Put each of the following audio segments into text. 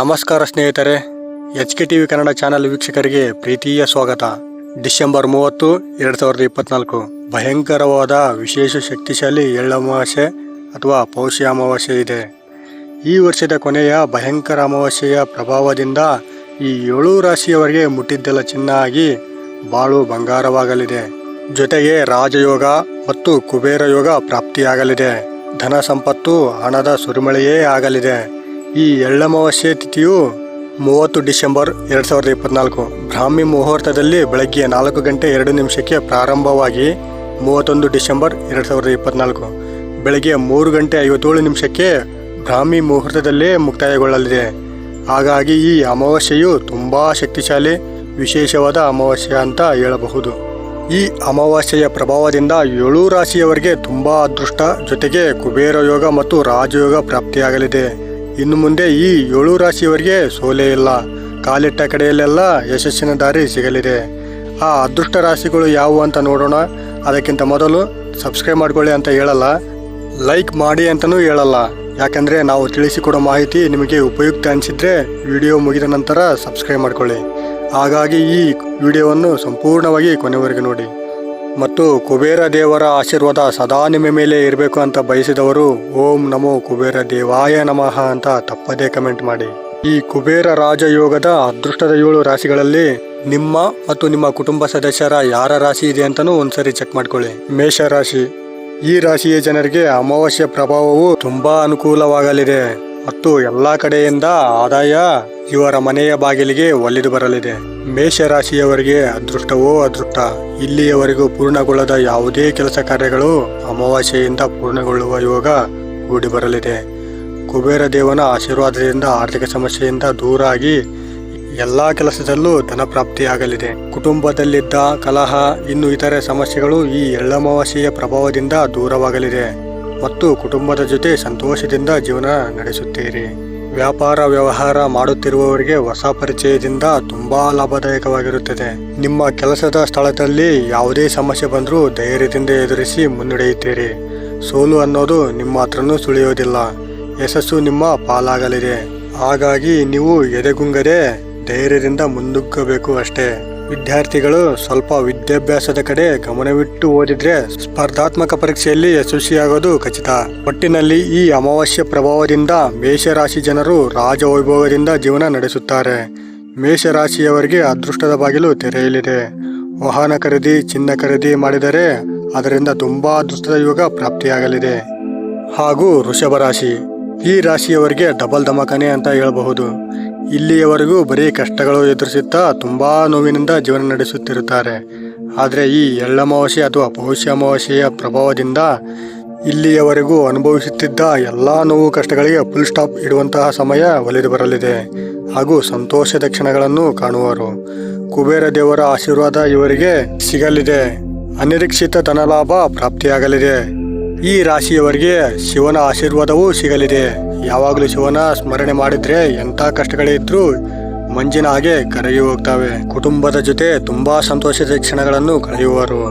ನಮಸ್ಕಾರ ಸ್ನೇಹಿತರೆ H K T V Kannada channel ವೀಕ್ಷಕರಿಗೆ ಪ್ರೀತಿಯ ಸ್ವಾಗತ. ಡಿಸೆಂಬರ್ ಮೂವತ್ತು, ಎರಡು ಸಾವಿರದ ಇಪ್ಪತ್ನಾಲ್ಕು. ಭಯಂಕರವಾದ ವಿಶೇಷ ಶಕ್ತಿಶಾಲಿ ಎಳ್ಳಮಾವಾಸ್ಯೆ ಅಥವಾ ಪೌಷ್ಯ ಅಮಾವಾಸ್ಯೆ ಇದೆ. ಈ ವರ್ಷದ ಕೊನೆಯ ಭಯಂಕರ ಅಮಾವಾಸ್ಯೆಯ ಪ್ರಭಾವದಿಂದ ಈ ಏಳು ರಾಶಿಯವರಿಗೆ ಮುಟ್ಟಿದ್ದೆಲ್ಲ ಚಿನ್ನ ಆಗಿ ಬಾಳು ಬಂಗಾರವಾಗಲಿದೆ. ಜೊತೆಗೆ ರಾಜಯೋಗ ಮತ್ತು ಕುಬೇರ ಯೋಗ ಪ್ರಾಪ್ತಿಯಾಗಲಿದೆ. ಧನ ಸಂಪತ್ತು, ಹಣದ ಸುರಿಮಳೆಯೇ ಆಗಲಿದೆ. ಈ ಎಳ್ಳಮಾವಾಸ್ಯೆ ತಿಥಿಯು ಮೂವತ್ತು ಡಿಸೆಂಬರ್ ಎರಡು ಸಾವಿರದ ಇಪ್ಪತ್ನಾಲ್ಕು. ಬ್ರಾಹ್ಮಿ ಮುಹೂರ್ತದಲ್ಲಿ ಬೆಳಗ್ಗೆ ನಾಲ್ಕು ಗಂಟೆ ಎರಡು ನಿಮಿಷಕ್ಕೆ ಪ್ರಾರಂಭವಾಗಿ ಮೂವತ್ತೊಂದು ಡಿಸೆಂಬರ್ ಎರಡು ಸಾವಿರದ ಇಪ್ಪತ್ನಾಲ್ಕು. ಬೆಳಗ್ಗೆ ಮೂರು ಗಂಟೆ ಐವತ್ತೇಳು ನಿಮಿಷಕ್ಕೆ ಬ್ರಾಹ್ಮಿ ಮುಹೂರ್ತದಲ್ಲೇ ಮುಕ್ತಾಯಗೊಳ್ಳಲಿದೆ. ಹಾಗಾಗಿ ಈ ಅಮಾವಾಸ್ಯೆಯು ತುಂಬ ಶಕ್ತಿಶಾಲಿ, ವಿಶೇಷವಾದ ಅಮಾವಾಸ್ಯೆ ಅಂತ ಹೇಳಬಹುದು. ಈ ಅಮಾವಾಸ್ಯೆಯ ಪ್ರಭಾವದಿಂದ ಏಳು ರಾಶಿಯವರಿಗೆ ತುಂಬ ಅದೃಷ್ಟ, ಜೊತೆಗೆ ಕುಬೇರ ಯೋಗ ಮತ್ತು ರಾಜಯೋಗ ಪ್ರಾಪ್ತಿಯಾಗಲಿದೆ. ಇನ್ನು ಮುಂದೆ ಈ ಏಳು ರಾಶಿಯವರಿಗೆ ಸೋಲೆ ಇಲ್ಲ. ಕಾಲಿಟ್ಟ ಕಡೆಯಲ್ಲೆಲ್ಲ ಯಶಸ್ಸಿನ ದಾರಿ ಸಿಗಲಿದೆ. ಆ ಅದೃಷ್ಟ ರಾಶಿಗಳು ಯಾವುವು ಅಂತ ನೋಡೋಣ. ಅದಕ್ಕಿಂತ ಮೊದಲು ಸಬ್ಸ್ಕ್ರೈಬ್ ಮಾಡ್ಕೊಳ್ಳಿ ಅಂತ ಹೇಳಲ್ಲ. ಲೈಕ್ ಮಾಡಿ ಅಂತಲೂ ಹೇಳಲ್ಲ. ಯಾಕಂದರೆ ನಾವು ತಿಳಿಸಿಕೊಡೋ ಮಾಹಿತಿ ನಿಮಗೆ ಉಪಯುಕ್ತ ಅನಿಸಿದರೆ ವಿಡಿಯೋ ಮುಗಿದ ನಂತರ ಸಬ್ಸ್ಕ್ರೈಬ್ ಮಾಡ್ಕೊಳ್ಳಿ. ಹಾಗಾಗಿ ಈ ವಿಡಿಯೋವನ್ನು ಸಂಪೂರ್ಣವಾಗಿ ಕೊನೆವರೆಗೆ ನೋಡಿ. ಮತ್ತು ಕುಬೇರ ದೇವರ ಆಶೀರ್ವಾದ ಸದಾ ನಿಮ್ಮ ಮೇಲೆ ಇರಬೇಕು ಅಂತ ಬಯಸಿದವರು, ಓಂ ನಮೋ ಕುಬೇರ ದೇವಾಯ ನಮಃ ಅಂತ ತಪ್ಪದೇ ಕಮೆಂಟ್ ಮಾಡಿ. ಈ ಕುಬೇರ ರಾಜಯೋಗದ ಅದೃಷ್ಟದ ಏಳು ರಾಶಿಗಳಲ್ಲಿ ನಿಮ್ಮ ಮತ್ತು ನಿಮ್ಮ ಕುಟುಂಬ ಸದಸ್ಯರ ಯಾರ ರಾಶಿ ಇದೆ ಅಂತಲೂ ಒಂದ್ಸರಿ ಚೆಕ್ ಮಾಡ್ಕೊಳ್ಳಿ. ಮೇಷ ರಾಶಿ ಈ ರಾಶಿಯ ಜನರಿಗೆ ಅಮಾವಾಸ್ಯ ಪ್ರಭಾವವು ತುಂಬಾ ಅನುಕೂಲವಾಗಲಿದೆ ಮತ್ತು ಎಲ್ಲಾ ಕಡೆಯಿಂದ ಆದಾಯ ಇವರ ಮನೆಯ ಬಾಗಿಲಿಗೆ ಒಲಿದು ಬರಲಿದೆ. ಮೇಷರಾಶಿಯವರಿಗೆ ಅದೃಷ್ಟವೋ ಅದೃಷ್ಟ? ಇಲ್ಲಿಯವರೆಗೂ ಪೂರ್ಣಗೊಳ್ಳದ ಯಾವುದೇ ಕೆಲಸ ಕಾರ್ಯಗಳು ಅಮಾವಾಸ್ಯೆಯಿಂದ ಪೂರ್ಣಗೊಳ್ಳುವ ಯೋಗ ಕೂಡಿ ಬರಲಿದೆ ಕುಬೇರ ದೇವನ ಆಶೀರ್ವಾದದಿಂದ ಆರ್ಥಿಕ ಸಮಸ್ಯೆಯಿಂದ ದೂರಾಗಿ ಎಲ್ಲ ಕೆಲಸದಲ್ಲೂ ಧನಪ್ರಾಪ್ತಿಯಾಗಲಿದೆ. ಕುಟುಂಬದಲ್ಲಿದ್ದ ಕಲಹ, ಇನ್ನು ಇತರೆ ಸಮಸ್ಯೆಗಳು ಈ ಎಳ್ಳಮಾವಾಸ್ಯೆಯ ಪ್ರಭಾವದಿಂದ ದೂರವಾಗಲಿದೆ. ಮತ್ತು ಕುಟುಂಬದ ಜೊತೆ ಸಂತೋಷದಿಂದ ಜೀವನ ನಡೆಸುತ್ತೀರಿ. ವ್ಯಾಪಾರ ವ್ಯವಹಾರ ಮಾಡುತ್ತಿರುವವರಿಗೆ ಹೊಸ ಪರಿಚಯದಿಂದ ತುಂಬಾ ಲಾಭದಾಯಕವಾಗಿರುತ್ತದೆ. ನಿಮ್ಮ ಕೆಲಸದ ಸ್ಥಳದಲ್ಲಿ ಯಾವುದೇ ಸಮಸ್ಯೆ ಬಂದರೂ ಧೈರ್ಯದಿಂದ ಎದುರಿಸಿ ಮುನ್ನಡೆಯುತ್ತೀರಿ. ಸೋಲು ಅನ್ನೋದು ನಿಮ್ಮ ಹತ್ರನೂ ಸುಳಿಯೋದಿಲ್ಲ. ಯಶಸ್ಸು ನಿಮ್ಮ ಪಾಲಾಗಲಿದೆ. ಹಾಗಾಗಿ ನೀವು ಎದೆಗುಂಗದೆ ಧೈರ್ಯದಿಂದ ಮುನ್ನುಗ್ಗಬೇಕು ಅಷ್ಟೇ. ವಿದ್ಯಾರ್ಥಿಗಳು ಸ್ವಲ್ಪ ವಿದ್ಯಾಭ್ಯಾಸದ ಕಡೆ ಗಮನವಿಟ್ಟು ಓದಿದ್ರೆ ಸ್ಪರ್ಧಾತ್ಮಕ ಪರೀಕ್ಷೆಯಲ್ಲಿ ಯಶಸ್ವಿಯಾಗೋದು ಖಚಿತ. ಒಟ್ಟಿನಲ್ಲಿ ಈ ಅಮಾವಾಸ್ಯ ಪ್ರಭಾವದಿಂದ ಮೇಷರಾಶಿ ಜನರು ರಾಜವೈಭವದಿಂದ ಜೀವನ ನಡೆಸುತ್ತಾರೆ. ಮೇಷರಾಶಿಯವರಿಗೆ ಅದೃಷ್ಟದ ಬಾಗಿಲು ತೆರೆಯಲಿದೆ. ವಾಹನ ಖರೀದಿ, ಚಿನ್ನ ಖರೀದಿ ಮಾಡಿದರೆ ಅದರಿಂದ ತುಂಬಾ ಅದೃಷ್ಟದ ಯುಗ ಪ್ರಾಪ್ತಿಯಾಗಲಿದೆ. ಹಾಗೂ ವೃಷಭ ರಾಶಿ. ಈ ರಾಶಿಯವರಿಗೆ ಡಬಲ್ ಧಮಕನೆ ಅಂತ ಹೇಳಬಹುದು. ಇಲ್ಲಿಯವರೆಗೂ ಬರೀ ಕಷ್ಟಗಳು ಎದುರಿಸುತ್ತಾ ತುಂಬಾ ನೋವಿನಿಂದ ಜೀವನ ನಡೆಸುತ್ತಿರುತ್ತಾರೆ. ಆದರೆ ಈ ಎಳ್ಳಮಾವಾಸೆ ಅಥವಾ ಪೌಷ್ಯ ಅಮಾವಾಸೆಯ ಪ್ರಭಾವದಿಂದ ಇಲ್ಲಿಯವರೆಗೂ ಅನುಭವಿಸುತ್ತಿದ್ದ ಎಲ್ಲ ನೋವು ಕಷ್ಟಗಳಿಗೆ ಫುಲ್ ಸ್ಟಾಪ್ ಇಡುವಂತಹ ಸಮಯ ಒಲಿದು ಬರಲಿದೆ. ಹಾಗೂ ಸಂತೋಷದ ಕ್ಷಣಗಳನ್ನು ಕಾಣುವರು. ಕುಬೇರ ದೇವರ ಆಶೀರ್ವಾದ ಇವರಿಗೆ ಸಿಗಲಿದೆ. ಅನಿರೀಕ್ಷಿತ ಧನಲಾಭ ಪ್ರಾಪ್ತಿಯಾಗಲಿದೆ. ಈ ರಾಶಿಯವರಿಗೆ ಶಿವನ ಆಶೀರ್ವಾದವೂ ಸಿಗಲಿದೆ. ಯಾವಾಗಲೂ ಶಿವನ ಸ್ಮರಣೆ ಮಾಡಿದ್ರೆ ಎಂಥ ಕಷ್ಟಗಳೇ ಇದ್ರೂ ಮಂಜಿನ ಹಾಗೆ ಕರಗಿ ಹೋಗ್ತವೆ. ಕುಟುಂಬದ ಜೊತೆ ತುಂಬಾ ಸಂತೋಷದ ಕ್ಷಣಗಳನ್ನು ಕಳೆಯುವರು.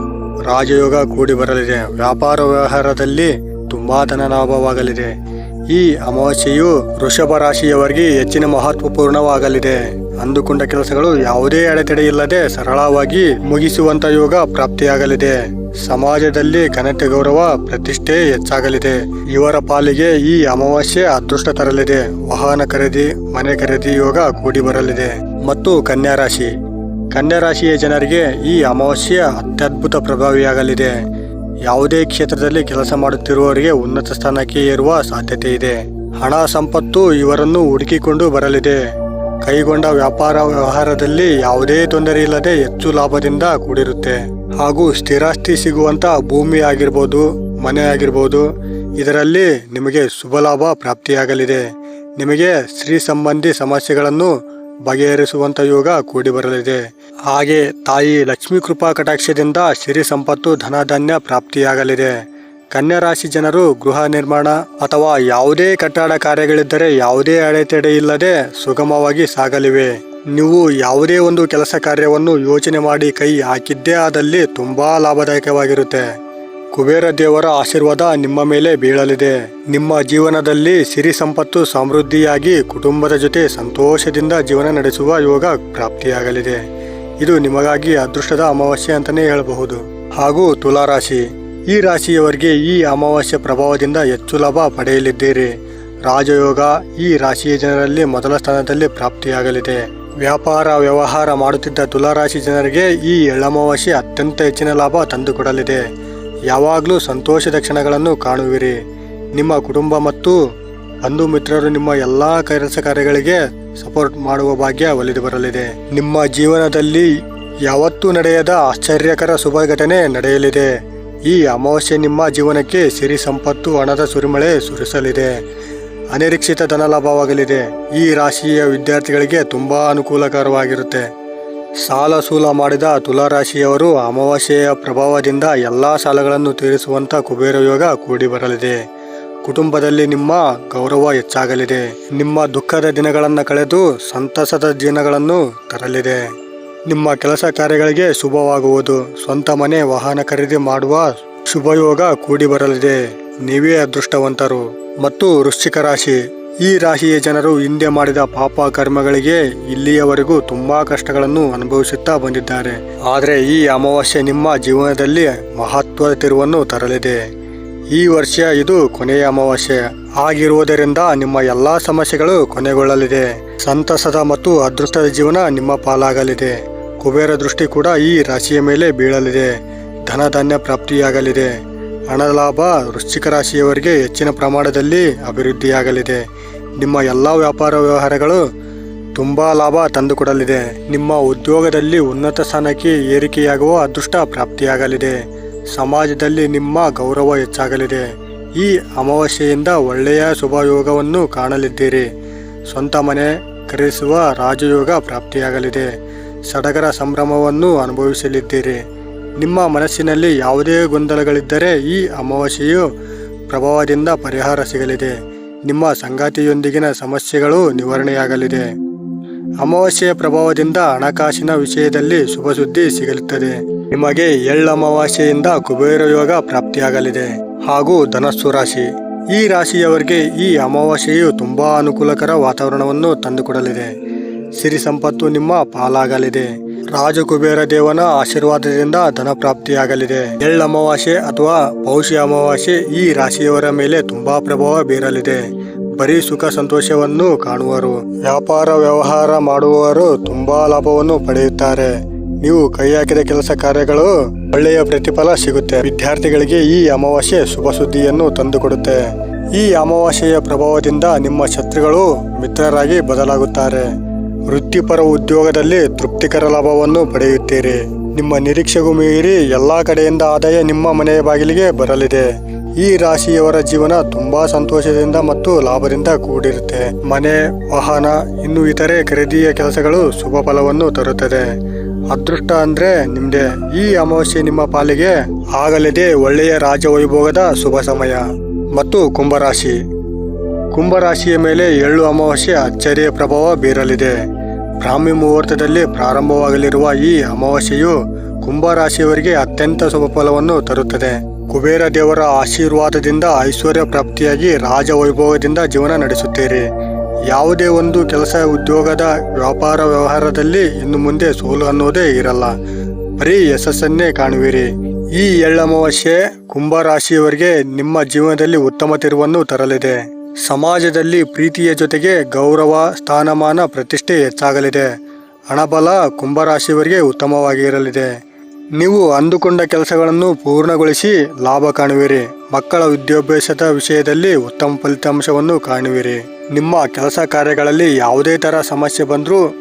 ರಾಜಯೋಗ ಕೂಡಿ ಬರಲಿದೆ. ವ್ಯಾಪಾರ ವ್ಯವಹಾರದಲ್ಲಿ ತುಂಬಾ ಧನ ಲಾಭವಾಗಲಿದೆ ಈ ಅಮಾವಾಸ್ಯೆಯು ವೃಷಭ ರಾಶಿಯವರಿಗೆ ಹೆಚ್ಚಿನ ಮಹತ್ವಪೂರ್ಣವಾಗಲಿದೆ ಅಂದುಕೊಂಡ ಕೆಲಸಗಳು ಯಾವುದೇ ಅಡೆತಡೆ ಇಲ್ಲದೆ ಸರಳವಾಗಿ ಮುಗಿಸುವಂತ ಯೋಗ ಪ್ರಾಪ್ತಿಯಾಗಲಿದೆ. ಸಮಾಜದಲ್ಲಿ ಘನತೆ ಗೌರವ, ಪ್ರತಿಷ್ಠೆ ಹೆಚ್ಚಾಗಲಿದೆ. ಇವರ ಪಾಲಿಗೆ ಈ ಅಮಾವಾಸ್ಯೆ ಅದೃಷ್ಟ ತರಲಿದೆ. ವಾಹನ ಖರೀದಿ, ಮನೆ ಖರೀದಿ ಯೋಗ ಕೂಡಿ ಬರಲಿದೆ. ಮತ್ತು ಕನ್ಯಾ ರಾಶಿ. ಕನ್ಯಾ ರಾಶಿಯ ಜನರಿಗೆ ಈ ಅಮಾವಾಸ್ಯೆ ಅತ್ಯದ್ಭುತ ಪ್ರಭಾವಿಯಾಗಲಿದೆ. ಯಾವುದೇ ಕ್ಷೇತ್ರದಲ್ಲಿ ಕೆಲಸ ಮಾಡುತ್ತಿರುವವರಿಗೆ ಉನ್ನತ ಸ್ಥಾನಕ್ಕೆ ಏರುವ ಸಾಧ್ಯತೆ ಇದೆ. ಹಣ ಸಂಪತ್ತು ಇವರನ್ನು ಹುಡುಕಿಕೊಂಡು ಬರಲಿದೆ. ಕೈಗೊಂಡ ವ್ಯಾಪಾರ ವ್ಯವಹಾರದಲ್ಲಿ ಯಾವುದೇ ತೊಂದರೆ ಇಲ್ಲದೆ ಹೆಚ್ಚು ಲಾಭದಿಂದ ಕೂಡಿರುತ್ತೆ. ಹಾಗೂ ಸ್ಥಿರಾಸ್ತಿ ಸಿಗುವಂತ ಭೂಮಿ ಆಗಿರ್ಬೋದು, ಮನೆ ಆಗಿರ್ಬೋದು, ಇದರಲ್ಲಿ ನಿಮಗೆ ಶುಭ ಲಾಭ ಪ್ರಾಪ್ತಿಯಾಗಲಿದೆ. ನಿಮಗೆ ಸ್ತ್ರೀ ಸಂಬಂಧಿ ಸಮಸ್ಯೆಗಳನ್ನು ಬಗೆಹರಿಸುವಂತ ಯೋಗ ಕೂಡಿ ಬರಲಿದೆ. ಹಾಗೆ ತಾಯಿ ಲಕ್ಷ್ಮೀ ಕೃಪಾ ಕಟಾಕ್ಷದಿಂದ ಸಿರಿ ಸಂಪತ್ತು ಧನಧಾನ್ಯ ಪ್ರಾಪ್ತಿಯಾಗಲಿದೆ. ಕನ್ಯಾ ರಾಶಿ ಜನರು ಗೃಹ ನಿರ್ಮಾಣ ಅಥವಾ ಯಾವುದೇ ಕಟ್ಟಡ ಕಾರ್ಯಗಳಿದ್ದರೆ ಯಾವುದೇ ಅಡೆತಡೆ ಇಲ್ಲದೆ ಸುಗಮವಾಗಿ ಸಾಗಲಿವೆ. ನೀವು ಯಾವುದೇ ಒಂದು ಕೆಲಸ ಕಾರ್ಯವನ್ನು ಯೋಚನೆ ಮಾಡಿ ಕೈ ಹಾಕಿದ್ದೇ ಆದಲ್ಲಿ ತುಂಬಾ ಲಾಭದಾಯಕವಾಗಿರುತ್ತೆ. ಕುಬೇರ ದೇವರ ಆಶೀರ್ವಾದ ನಿಮ್ಮ ಮೇಲೆ ಬೀಳಲಿದೆ. ನಿಮ್ಮ ಜೀವನದಲ್ಲಿ ಸಿರಿ ಸಂಪತ್ತು ಸಮೃದ್ಧಿಯಾಗಿ ಕುಟುಂಬದ ಜೊತೆ ಸಂತೋಷದಿಂದ ಜೀವನ ನಡೆಸುವ ಯೋಗ ಪ್ರಾಪ್ತಿಯಾಗಲಿದೆ. ಇದು ನಿಮಗಾಗಿ ಅದೃಷ್ಟದ ಅಮಾವಾಸ್ಯೆ ಅಂತಲೇ ಹೇಳಬಹುದು. ಹಾಗೂ ತುಲಾರಾಶಿ, ಈ ರಾಶಿಯವರಿಗೆ ಈ ಅಮಾವಾಸ್ಯೆ ಪ್ರಭಾವದಿಂದ ಹೆಚ್ಚು ಲಾಭ ಪಡೆಯಲಿದ್ದೀರಿ. ರಾಜಯೋಗ ಈ ರಾಶಿಯ ಜನರಲ್ಲಿ ಮೊದಲ ಸ್ಥಾನದಲ್ಲಿ ಪ್ರಾಪ್ತಿಯಾಗಲಿದೆ. ವ್ಯಾಪಾರ, ವ್ಯವಹಾರ ಮಾಡುತ್ತಿದ್ದ ತುಲಾರಾಶಿ ಜನರಿಗೆ ಈ ಎಳ್ಳಮಾವಾಸ್ಯೆ ಅತ್ಯಂತ ಹೆಚ್ಚಿನ ಲಾಭ ತಂದುಕೊಡಲಿದೆ. ಯಾವಾಗಲೂ ಸಂತೋಷದ ಕ್ಷಣಗಳನ್ನು ಕಾಣುವಿರಿ. ನಿಮ್ಮ ಕುಟುಂಬ ಮತ್ತು ಬಂಧು ಮಿತ್ರರು ನಿಮ್ಮ ಎಲ್ಲ ಕೆಲಸ ಕಾರ್ಯಗಳಿಗೆ ಸಪೋರ್ಟ್ ಮಾಡುವ ಭಾಗ್ಯ ಒಲಿದು ಬರಲಿದೆ. ನಿಮ್ಮ ಜೀವನದಲ್ಲಿ ಯಾವತ್ತೂ ನಡೆಯದ ಆಶ್ಚರ್ಯಕರ ಶುಭ ಘಟನೆ ನಡೆಯಲಿದೆ. ಈ ಅಮಾವಾಸ್ಯೆ ನಿಮ್ಮ ಜೀವನಕ್ಕೆ ಸಿರಿ ಸಂಪತ್ತು, ಹಣದ ಸುರಿಮಳೆ ಸುರಿಸಲಿದೆ. ಅನಿರೀಕ್ಷಿತ ಧನಲಾಭವಾಗಲಿದೆ. ಈ ರಾಶಿಯ ವಿದ್ಯಾರ್ಥಿಗಳಿಗೆ ತುಂಬಾ ಅನುಕೂಲಕರವಾಗಿರುತ್ತೆ. ಸಾಲ ಸೂಲ ಮಾಡಿದ ತುಲಾರಾಶಿಯವರು ಅಮಾವಾಸ್ಯೆಯ ಪ್ರಭಾವದಿಂದ ಎಲ್ಲ ಸಾಲಗಳನ್ನು ತೀರಿಸುವಂಥ ಕುಬೇರ ಯೋಗ ಕೂಡಿ ಬರಲಿದೆ. ಕುಟುಂಬದಲ್ಲಿ ನಿಮ್ಮ ಗೌರವ ಹೆಚ್ಚಾಗಲಿದೆ. ನಿಮ್ಮ ದುಃಖದ ದಿನಗಳನ್ನು ಕಳೆದು ಸಂತಸದ ದಿನಗಳನ್ನು ತರಲಿದೆ. ನಿಮ್ಮ ಕೆಲಸ ಕಾರ್ಯಗಳಿಗೆ ಶುಭವಾಗುವುದು. ಸ್ವಂತ ಮನೆ, ವಾಹನ ಖರೀದಿ ಮಾಡುವ ಶುಭಯೋಗ ಕೂಡಿ ಬರಲಿದೆ. ನೀವೇ ಅದೃಷ್ಟವಂತರು. ಮತ್ತು ವೃಶ್ಚಿಕ ರಾಶಿ ಈ ರಾಶಿಯ ಜನರು ಹಿಂದೆ ಮಾಡಿದ ಪಾಪ ಕರ್ಮಗಳಿಗೆ ಇಲ್ಲಿಯವರೆಗೂ ತುಂಬಾ ಕಷ್ಟಗಳನ್ನು ಅನುಭವಿಸುತ್ತಾ ಬಂದಿದ್ದಾರೆ. ಆದರೆ ಈ ಅಮಾವಾಸ್ಯೆ ನಿಮ್ಮ ಜೀವನದಲ್ಲಿ ಮಹತ್ವದ ತಿರುವನ್ನು ತರಲಿದೆ. ಈ ವರ್ಷ ಇದು ಕೊನೆಯ ಅಮಾವಾಸ್ಯೆ. ಆಗಿರುವುದರಿಂದ ನಿಮ್ಮ ಎಲ್ಲಾ ಸಮಸ್ಯೆಗಳು ಕೊನೆಗೊಳ್ಳಲಿದೆ. ಸಂತಸದ ಮತ್ತು ಅದೃಷ್ಟದ ಜೀವನ ನಿಮ್ಮ ಪಾಲಾಗಲಿದೆ. ಕುಬೇರ ದೃಷ್ಟಿ ಕೂಡ ಈ ರಾಶಿಯ ಮೇಲೆ ಬೀಳಲಿದೆ. ಧನಧಾನ್ಯ ಪ್ರಾಪ್ತಿಯಾಗಲಿದೆ. ಹಣ ಲಾಭ ವೃಶ್ಚಿಕ ರಾಶಿಯವರಿಗೆ ಹೆಚ್ಚಿನ ಪ್ರಮಾಣದಲ್ಲಿ ಅಭಿವೃದ್ಧಿಯಾಗಲಿದೆ. ನಿಮ್ಮ ಎಲ್ಲ ವ್ಯಾಪಾರ ವ್ಯವಹಾರಗಳು ತುಂಬ ಲಾಭ ತಂದುಕೊಡಲಿದೆ. ನಿಮ್ಮ ಉದ್ಯೋಗದಲ್ಲಿ ಉನ್ನತ ಸ್ಥಾನಕ್ಕೆ ಏರಿಕೆಯಾಗುವ ಅದೃಷ್ಟ ಪ್ರಾಪ್ತಿಯಾಗಲಿದೆ. ಸಮಾಜದಲ್ಲಿ ನಿಮ್ಮ ಗೌರವ ಹೆಚ್ಚಾಗಲಿದೆ. ಈ ಅಮಾವಾಸ್ಯೆಯಿಂದ ಒಳ್ಳೆಯ ಶುಭಯೋಗವನ್ನು ಕಾಣಲಿದ್ದೀರಿ. ಸ್ವಂತ ಮನೆ ಖರೀದಿಸುವ ರಾಜಯೋಗ ಪ್ರಾಪ್ತಿಯಾಗಲಿದೆ. ಸಡಗರ ಸಂಭ್ರಮವನ್ನು ಅನುಭವಿಸಲಿದ್ದೀರಿ. ನಿಮ್ಮ ಮನಸ್ಸಿನಲ್ಲಿ ಯಾವುದೇ ಗೊಂದಲಗಳಿದ್ದರೆ ಈ ಅಮಾವಾಸ್ಯೆಯು ಪ್ರಭಾವದಿಂದ ಪರಿಹಾರ ಸಿಗಲಿದೆ. ನಿಮ್ಮ ಸಂಗಾತಿಯೊಂದಿಗಿನ ಸಮಸ್ಯೆಗಳು ನಿವಾರಣೆಯಾಗಲಿದೆ. ಅಮಾವಾಸ್ಯೆಯ ಪ್ರಭಾವದಿಂದ ಹಣಕಾಸಿನ ವಿಷಯದಲ್ಲಿ ಶುಭ ಸುದ್ದಿ ಸಿಗಲುತ್ತದೆ. ನಿಮಗೆ ಎಳ್ಳಮಾವಾಸ್ಯೆಯಿಂದ ಕುಬೇರ ಯೋಗ ಪ್ರಾಪ್ತಿಯಾಗಲಿದೆ ಹಾಗೂ ಧನಸ್ಸು ರಾಶಿ. ಈ ರಾಶಿಯವರಿಗೆ ಈ ಅಮಾವಾಸ್ಯೆಯು ತುಂಬಾ ಅನುಕೂಲಕರ ವಾತಾವರಣವನ್ನು ತಂದುಕೊಡಲಿದೆ. ಸಿರಿ ಸಂಪತ್ತು ನಿಮ್ಮ ಪಾಲಾಗಲಿದೆ. ರಾಜಕುಬೇರ ದೇವನ ಆಶೀರ್ವಾದದಿಂದ ಧನ ಪ್ರಾಪ್ತಿಯಾಗಲಿದೆ. ಎಳ್ಳಮಾವಾಸ್ಯೆ ಅಥವಾ ಪೌಷಿ ಅಮಾವಾಸ್ಯೆ ಈ ರಾಶಿಯವರ ಮೇಲೆ ತುಂಬಾ ಪ್ರಭಾವ ಬೀರಲಿದೆ. ಬರೀ ಸುಖ ಸಂತೋಷವನ್ನು ಕಾಣುವರು. ವ್ಯಾಪಾರ ವ್ಯವಹಾರ ಮಾಡುವವರು ತುಂಬಾ ಲಾಭವನ್ನು ಪಡೆಯುತ್ತಾರೆ. ನೀವು ಕೈ ಹಾಕಿದ ಕೆಲಸ ಕಾರ್ಯಗಳು ಒಳ್ಳೆಯ ಪ್ರತಿಫಲ ಸಿಗುತ್ತೆ. ವಿದ್ಯಾರ್ಥಿಗಳಿಗೆ ಈ ಅಮಾವಾಸ್ಯೆ ಶುಭ ಸುದ್ದಿಯನ್ನು ತಂದುಕೊಡುತ್ತೆ. ಈ ಅಮಾವಾಸ್ಯೆಯ ಪ್ರಭಾವದಿಂದ ನಿಮ್ಮ ಶತ್ರುಗಳು ಮಿತ್ರರಾಗಿ ಬದಲಾಗುತ್ತಾರೆ. ವೃತ್ತಿಪರ ಉದ್ಯೋಗದಲ್ಲಿ ತೃಪ್ತಿಕರ ಲಾಭವನ್ನು ಪಡೆಯುತ್ತೀರಿ. ನಿಮ್ಮ ನಿರೀಕ್ಷೆಗೂ ಮೀರಿ ಎಲ್ಲ ಕಡೆಯಿಂದ ಆದಾಯ ನಿಮ್ಮ ಮನೆಯ ಬಾಗಿಲಿಗೆ ಬರಲಿದೆ. ಈ ರಾಶಿಯವರ ಜೀವನ ತುಂಬಾ ಸಂತೋಷದಿಂದ ಮತ್ತು ಲಾಭದಿಂದ ಕೂಡಿರುತ್ತೆ. ಮನೆ, ವಾಹನ, ಇನ್ನು ಇತರೆ ಖರೀದಿಯ ಕೆಲಸಗಳು ಶುಭ ಫಲವನ್ನು ತರುತ್ತದೆ. ಅದೃಷ್ಟ ಅಂದ್ರೆ ನಿಮ್ದೆ. ಈ ಅಮಾವಾಸ್ಯೆ ನಿಮ್ಮ ಪಾಲಿಗೆ ಆಗಲಿದೆ ಒಳ್ಳೆಯ ರಾಜವೈಭೋಗದ ಶುಭ ಸಮಯ. ಮತ್ತು ಕುಂಭರಾಶಿ. ಕುಂಭರಾಶಿಯ ಮೇಲೆ ಎಳ್ಳು ಅಮಾವಾಸ್ಯೆ ಅಚ್ಚರಿಯ ಪ್ರಭಾವ ಬೀರಲಿದೆ. ಬ್ರಾಹ್ಮಿ ಮುಹೂರ್ತದಲ್ಲಿ ಪ್ರಾರಂಭವಾಗಲಿರುವ ಈ ಅಮಾವಾಸ್ಯೆಯು ಕುಂಭರಾಶಿಯವರಿಗೆ ಅತ್ಯಂತ ಶುಭ ಫಲವನ್ನು ತರುತ್ತದೆ. ಕುಬೇರ ದೇವರ ಆಶೀರ್ವಾದದಿಂದ ಐಶ್ವರ್ಯ ಪ್ರಾಪ್ತಿಯಾಗಿ ರಾಜ ವೈಭವದಿಂದ ಜೀವನ ನಡೆಸುತ್ತೀರಿ. ಯಾವುದೇ ಒಂದು ಕೆಲಸ ಉದ್ಯೋಗದ ವ್ಯಾಪಾರ ವ್ಯವಹಾರದಲ್ಲಿ ಇನ್ನು ಮುಂದೆ ಸೋಲು ಅನ್ನೋದೇ ಇರಲ್ಲ. ಬರೀ ಯಶಸ್ಸನ್ನೇ ಕಾಣುವಿರಿ. ಈ ಎಳ್ಳಮಾವಾಸ್ಯೆ ಕುಂಭರಾಶಿಯವರಿಗೆ ನಿಮ್ಮ ಜೀವನದಲ್ಲಿ ಉತ್ತಮ ತಿರುವನ್ನು ತರಲಿದೆ. ಸಮಾಜದಲ್ಲಿ ಪ್ರೀತಿಯ ಜೊತೆಗೆ ಗೌರವ, ಸ್ಥಾನಮಾನ, ಪ್ರತಿಷ್ಠೆ ಹೆಚ್ಚಾಗಲಿದೆ. ಹಣಬಲ ಕುಂಭರಾಶಿಯವರಿಗೆ ಉತ್ತಮವಾಗಿರಲಿದೆ ನೀವು ಅಂದುಕೊಂಡ ಕೆಲಸಗಳನ್ನು ಪೂರ್ಣಗೊಳಿಸಿ ಲಾಭ ಕಾಣುವಿರಿ. ಮಕ್ಕಳ ವಿದ್ಯಾಭ್ಯಾಸದ ವಿಷಯದಲ್ಲಿ ಉತ್ತಮ ಫಲಿತಾಂಶವನ್ನು ಕಾಣುವಿರಿ. ನಿಮ್ಮ ಕೆಲಸ ಕಾರ್ಯಗಳಲ್ಲಿ ಯಾವುದೇ ಥರ ಸಮಸ್ಯೆ ಬಂದರೂ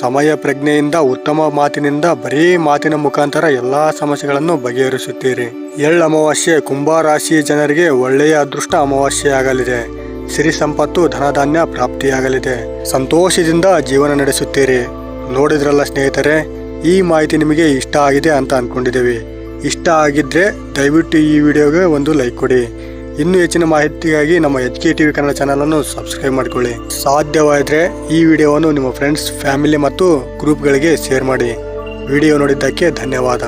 ಸಮಯ ಪ್ರಜ್ಞೆಯಿಂದ, ಉತ್ತಮ ಮಾತಿನಿಂದ, ಬರೀ ಮಾತಿನ ಮುಖಾಂತರ ಎಲ್ಲ ಸಮಸ್ಯೆಗಳನ್ನು ಬಗೆಹರಿಸುತ್ತೀರಿ. ಎಳ್ಳು ಅಮಾವಾಸ್ಯೆ ಕುಂಭ ರಾಶಿಯ ಜನರಿಗೆ ಒಳ್ಳೆಯ ಅದೃಷ್ಟ ಅಮಾವಾಸ್ಯೆ ಆಗಲಿದೆ ಸಿರಿ ಸಂಪತ್ತು ಧನಧಾನ್ಯ ಪ್ರಾಪ್ತಿಯಾಗಲಿದೆ. ಸಂತೋಷದಿಂದ ಜೀವನ ನಡೆಸುತ್ತೀರಿ. ನೋಡಿದ್ರಲ್ಲ ಸ್ನೇಹಿತರೆ, ಈ ಮಾಹಿತಿ ನಿಮಗೆ ಇಷ್ಟ ಆಗಿದೆ ಅಂತ ಅನ್ಕೊಂಡಿದ್ದೀವಿ. ಇಷ್ಟ ಆಗಿದ್ರೆ ದಯವಿಟ್ಟು ಈ ವಿಡಿಯೋಗೆ ಒಂದು ಲೈಕ್ ಕೊಡಿ. ಇನ್ನೂ ಹೆಚ್ಚಿನ ಮಾಹಿತಿಗಾಗಿ ನಮ್ಮ H K T V Kannada ಚಾನಲನ್ನು ಸಬ್ಸ್ಕ್ರೈಬ್ ಮಾಡಿಕೊಳ್ಳಿ. ಸಾಧ್ಯವಾದರೆ ಈ ವಿಡಿಯೋವನ್ನು ನಿಮ್ಮ ಫ್ರೆಂಡ್ಸ್ ಫ್ಯಾಮಿಲಿ ಮತ್ತು ಗ್ರೂಪ್ಗಳಿಗೆ ಶೇರ್ ಮಾಡಿ. ವಿಡಿಯೋ ನೋಡಿದ್ದಕ್ಕೆ ಧನ್ಯವಾದ.